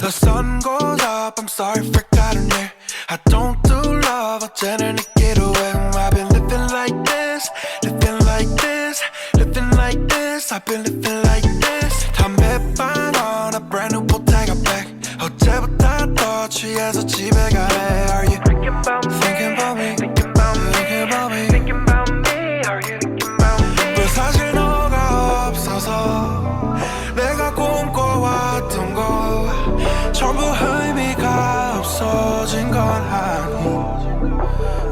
The sun goes up, I'm sorry, forgot her name. I don't do love, 어제 없어진 건 아니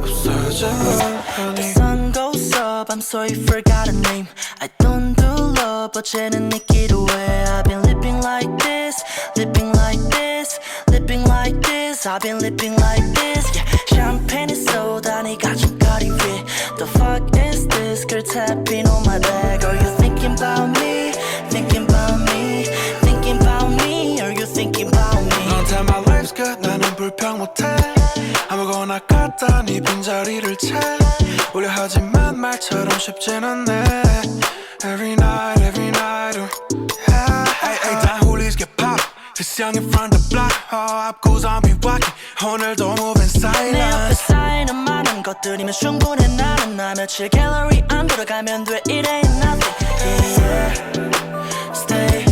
없어진 건 The 아니 sun goes up, I'm sorry, forgot a name. I don't do love, 어제는 내 getaway. I've been living like this, living like this, living like this. I've been living like this. Yeah, champagne is soda, 네가 좀 거리 위. The fuck is this? Girl tapping 불평 못해 아무거나 갖다 네 빈자리를 채 우려 하지만 말처럼 쉽진 않네 Every night, every night oh. Hey, hey, 다 홀리스 get pop This young in front the block oh, 앞고 zombie walking 오늘도 moving 내 앞에 silent 쌓이는 많은 것들이면 충분해 나는 나 며칠 갤러리 안 돌아가면 돼 It ain't nothing yeah, yeah. Stay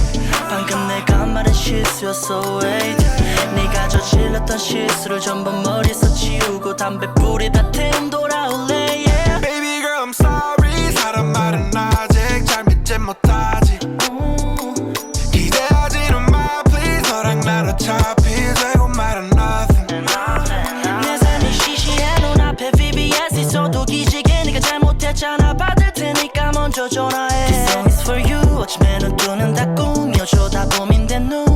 방금 내가 말한 실수였어 wait 네가 저질렀던 실수를 전부 머리에서 지우고 담배 뿌리 다 태움 돌아올래 yeah. Baby girl I'm sorry. 사람 말은 아직 잘 믿지 못하지. 기대하지는 마 please. 너랑 난 어차피 되고 말은 nothing. 내 삶이 시시해 눈앞에 VBS 있어도 기지개 네가 잘못했잖아. 받을 테니까 먼저 전화해. This song is for you. 어쩌면 눈 뜨는 다 꿈이어줘. 다 봄인데 눈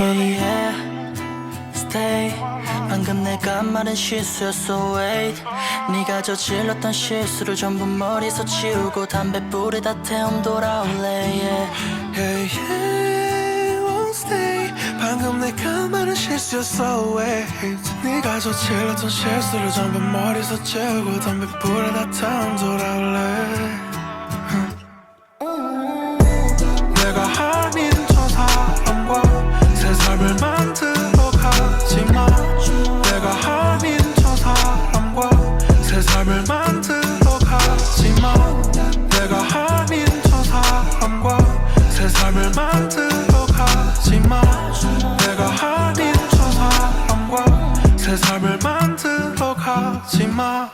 아니 yeah. Stay 방금 내가 말한 실수였어 wait 네가 저질렀던 실수를 전부 머리에서 치우고 담배 뿌리 다 태움 돌아올래 yeah. Hey, yeah, won't stay 방금 내가 말한 실수였어 wait 네가 저질렀던 실수를 전부 머리에서 채우고 담배 불에 다 타면 돌아 삶을 만들어 가지마. 내가 아닌 저 사람과 새 삶을 만들어 가지마